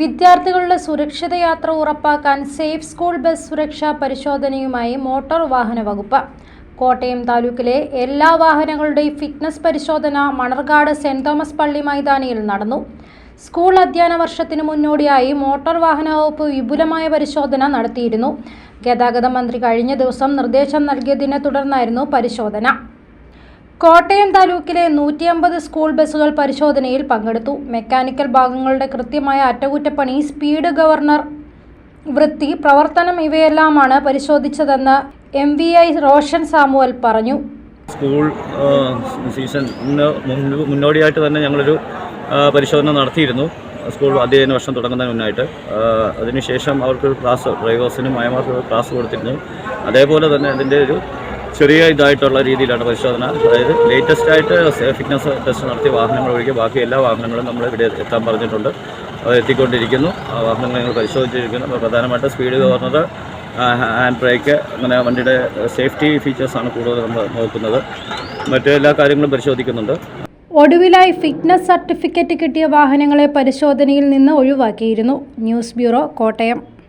വിദ്യാർത്ഥികളുടെ സുരക്ഷിത യാത്ര ഉറപ്പാക്കാൻ സേഫ് സ്കൂൾ ബസ് സുരക്ഷാ പരിശോധനയുമായി മോട്ടോർ വാഹന വകുപ്പ്. കോട്ടയം താലൂക്കിലെ എല്ലാ വാഹനങ്ങളുടെയും ഫിറ്റ്നസ് പരിശോധന മണർകാട് സെന്റ് തോമസ് പള്ളി മൈതാനിയിൽ നടന്നു. സ്കൂൾ അധ്യയന വർഷത്തിന് മുന്നോടിയായി മോട്ടോർ വാഹന വകുപ്പ് വിപുലമായ പരിശോധന നടത്തിയിരുന്നു. ഗതാഗത മന്ത്രി കഴിഞ്ഞ ദിവസം നിർദ്ദേശം നൽകിയതിനെ തുടർന്നായിരുന്നു പരിശോധന. കോട്ടയം താലൂക്കിലെ നൂറ്റി അമ്പത് സ്കൂൾ ബസ്സുകൾ പരിശോധനയിൽ പങ്കെടുത്തു. മെക്കാനിക്കൽ ഭാഗങ്ങളുടെ കൃത്യമായ അറ്റകുറ്റപ്പണി സ്പീഡ് ഗവർണർ വൃത്തി പ്രവർത്തനം ഇവയെല്ലാമാണ് പരിശോധിച്ചതെന്ന് M V I Roshan Samuel പറഞ്ഞു. സ്കൂൾ സീസൺ മുന്നോടിയായിട്ട് തന്നെ ഞങ്ങളൊരു പരിശോധന നടത്തിയിരുന്നു. സ്കൂൾ അധ്യയന വർഷം തുടങ്ങുന്നതിന് മുന്നായിട്ട്. അതിനുശേഷം അവർക്ക് ക്ലാസ് ഡ്രൈവേഴ്സിനും അയമാർക്ക് ക്ലാസ് കൊടുത്തിരുന്നു. അതേപോലെ തന്നെ അതിന്റെ ഒരു ചെറിയ ഇതായിട്ടുള്ള രീതിയിലാണ് പരിശോധന. അതായത് ലേറ്റസ്റ്റ് ആയിട്ട് ഫിറ്റ്നസ് ടെസ്റ്റ് നടത്തി വാഹനങ്ങൾ ഒഴികെ ബാക്കി എല്ലാ വാഹനങ്ങളും നമ്മൾ ഇവിടെ എത്താൻ പറഞ്ഞിട്ടുണ്ട്. അത് എത്തിക്കൊണ്ടിരിക്കുന്നു. ആ വാഹനങ്ങൾ ഞങ്ങൾ പരിശോധിച്ചിരിക്കുന്നു. അപ്പോൾ പ്രധാനമായിട്ട് സ്പീഡ് ഗവർണർ ഹാൻഡ് ബ്രേക്ക് അങ്ങനെ വണ്ടിയുടെ സേഫ്റ്റി ഫീച്ചേഴ്സാണ് കൂടുതൽ നമ്മൾ നോക്കുന്നത്. മറ്റു എല്ലാ കാര്യങ്ങളും പരിശോധിക്കുന്നുണ്ട്. ഒടുവിലായി ഫിറ്റ്നസ് സർട്ടിഫിക്കറ്റ് കിട്ടിയ വാഹനങ്ങളെ പരിശോധനയിൽ നിന്ന് ഒഴിവാക്കിയിരുന്നു. News bureau Kottayam.